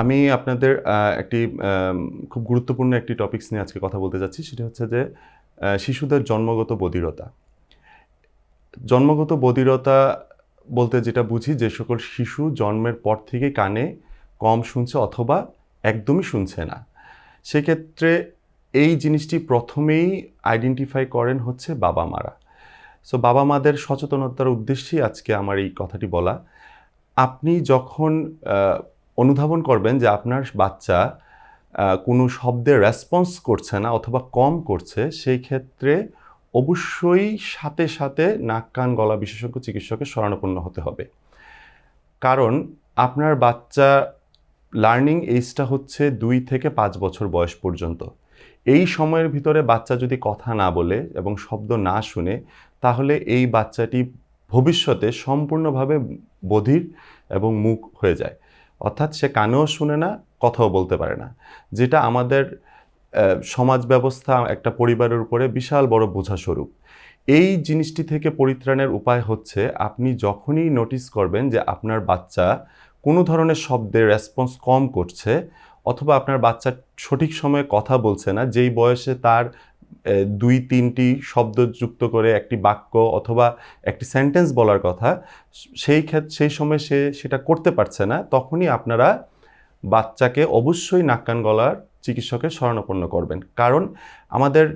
আমি আপনাদের একটি খুব গুরুত্বপূর্ণ একটি টপিকস নিয়ে আজকে কথা বলতে যাচ্ছি। সেটা হচ্ছে যে শিশুদের জন্মগত বধিরতা। জন্মগত বধিরতা বলতে যেটা বুঝি যে, সকল শিশু জন্মের পর থেকে কানে কম শুনছে অথবা একদমই শুনছে না। সেক্ষেত্রে এই জিনিসটি প্রথমেই আইডেন্টিফাই করেন হচ্ছে বাবা মারা সো বাবা মাদের সচেতনতার উদ্দেশ্যেই আজকে আমার এই কথাটি বলা। আপনি যখন অনুধাবন করবেন যে আপনার বাচ্চা কোনো শব্দে রেসপন্স করছে না অথবা কম করছে, সেই ক্ষেত্রে অবশ্যই সাথে সাথে নাক, কান, গলা বিশেষজ্ঞ চিকিৎসকের শরণাপন্ন হতে হবে। কারণ আপনার বাচ্চা লার্নিং এইজটা হচ্ছে দুই থেকে পাঁচ বছর বয়স পর্যন্ত। এই সময়ের ভিতরে বাচ্চা যদি কথা না বলে এবং শব্দ না শুনে, তাহলে এই বাচ্চাটি ভবিষ্যতে সম্পূর্ণভাবে বধির এবং মুখ হয়ে যায়। অর্থাৎ সে কানেও শুনে না, কথাও বলতে পারে না। যেটা আমাদের সমাজ ব্যবস্থা, একটা পরিবারের উপরে বিশাল বড় বোঝা স্বরূপ। এই জিনিসটি থেকে পরিত্রাণের উপায় হচ্ছে, আপনি যখনই নোটিস করবেন যে আপনার বাচ্চা কোনো ধরনের শব্দের রেসপন্স কম করছে, অথবা আপনার বাচ্চা সঠিক সময়ে কথা বলছে না, যেই বয়সে তার দুই, তিনটি শব্দ যুক্ত করে একটি বাক্য অথবা একটি সেন্টেন্স বলার কথা, সেই ক্ষেত্রে সেই সময় সে সেটা করতে পারছে না, তখনই আপনারা বাচ্চাকে অবশ্যই নাক কান গলার চিকিৎসকের শরণাপন্ন করবেন। কারণ আমাদের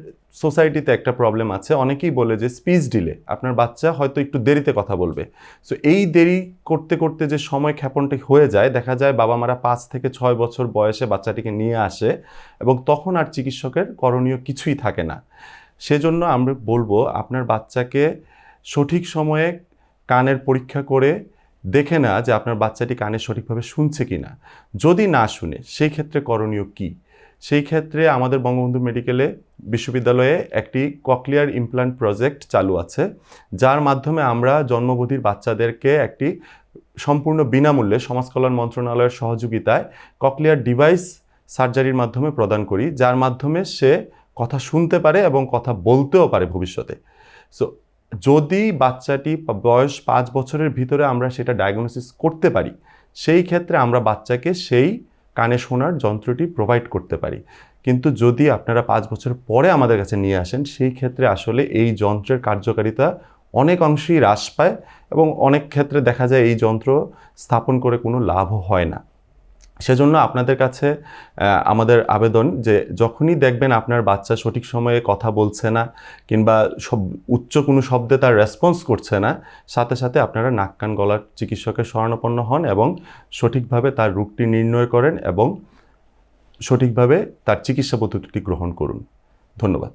সোসাইটিতে একটা প্রবলেম আছে। অনেকেই বলে যে স্পিচ ডিলে, আপনার বাচ্চা হয়তো একটু দেরিতে কথা বলবে। সো এই দেরি করতে করতে যে সময় ক্ষেপণটি হয়ে যায়, দেখা যায় বাবা মারা পাঁচ থেকে ছয় বছর বয়সে বাচ্চাটিকে নিয়ে আসে এবং তখন আর চিকিৎসকের করণীয় কিছুই থাকে না। সেজন্য আমরা বলব, আপনার বাচ্চাকে সঠিক সময়ে কানের পরীক্ষা করে দেখে না যে আপনার বাচ্চাটি কানে সঠিকভাবে শুনছে কি না যদি না শুনে সেই ক্ষেত্রে করণীয় কি? সেই ক্ষেত্রে আমাদের বঙ্গবন্ধু মেডিকেলে বিশ্ববিদ্যালয়ে একটি ককলিয়ার ইমপ্লান্ট প্রজেক্ট চালু আছে, যার মাধ্যমে আমরা জন্মবধির বাচ্চাদেরকে একটি সম্পূর্ণ বিনামূল্যে সমাজ কল্যাণ মন্ত্রণালয়ের সহযোগিতায় ককলিয়ার ডিভাইস সার্জারির মাধ্যমে প্রদান করি, যার মাধ্যমে সে কথা শুনতে পারে এবং কথা বলতেও পারে ভবিষ্যতে। সো যদি বাচ্চাটি বয়স পাঁচ বছরের ভিতরে আমরা সেটা ডায়াগনোসিস করতে পারি, সেই ক্ষেত্রে আমরা বাচ্চাকে সেই কানে শোনার যন্ত্রটি প্রোভাইড করতে পারি। কিন্তু যদি আপনারা পাঁচ বছর পরে আমাদের কাছে নিয়ে আসেন, সেই ক্ষেত্রে আসলে এই যন্ত্রের কার্যকারিতা অনেক অংশেই হ্রাস পায় এবং অনেক ক্ষেত্রে দেখা যায় এই যন্ত্র স্থাপন করে কোনো লাভও হয় না। সেজন্য আপনাদের কাছে আমাদের আবেদন যে যখনই দেখবেন আপনার বাচ্চা সঠিক সময়ে কথা বলছে না কিংবা সব উচ্চ কোনো শব্দে তার রেসপন্স করছে না, সাথে সাথে আপনারা নাক কান গলার চিকিৎসকের শরণাপন্ন হন এবং সঠিকভাবে তার রোগটি নির্ণয় করেন এবং সঠিকভাবে তার চিকিৎসা পদ্ধতিটি গ্রহণ করুন। ধন্যবাদ।